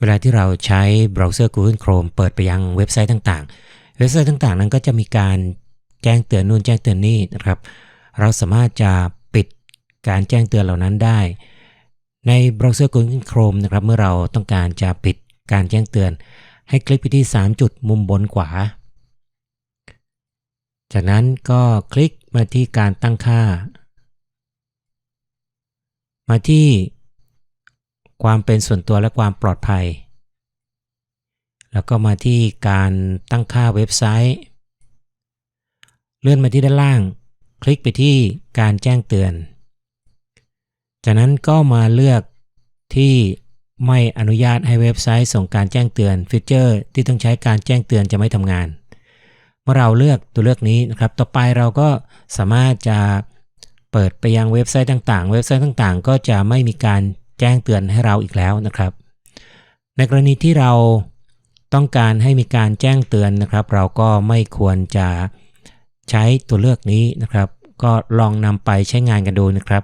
เวลาที่เราใช้เบราว์เซอร์ Google Chrome เปิดไปยังเว็บไซต์ต่างๆ เว็บไซต์ต่างๆ นั้นก็จะมีการแจ้งเตือนนู่นแจ้งเตือนนี่นะครับ เราสามารถจะปิดการแจ้งเตือนเหล่านั้นได้ ในเบราว์เซอร์ Google Chrome นะครับ เมื่อเราต้องการจะปิดการแจ้งเตือน ให้คลิกไปที่ 3 จุดมุมบนขวา จากนั้นก็คลิกมาที่การตั้งค่า มาที่ ความเป็นส่วนตัวและความปลอดภัย แล้วก็มาที่การตั้งค่าเว็บไซต์ เลื่อนมาที่ด้านล่าง คลิกไปที่การแจ้งเตือน จากนั้นก็มาเลือกที่ไม่อนุญาตให้เว็บไซต์ส่งการแจ้งเตือนฟีเจอร์ ที่ต้องใช้การแจ้งเตือนจะไม่ทำงาน เมื่อเราเลือกตัวเลือกนี้นะครับ ต่อไปเราก็สามารถจะเปิดไปยังเว็บไซต์ต่างๆ เว็บไซต์ต่างๆ ก็จะไม่มีการ แจ้งเตือนให้เราอีกแล้วนะครับ ในกรณีที่เราต้องการให้มีการแจ้งเตือนนะครับ เราก็ไม่ควรจะใช้ตัวเลือกนี้นะครับ ก็ลองนำไปใช้งานกันดูนะครับ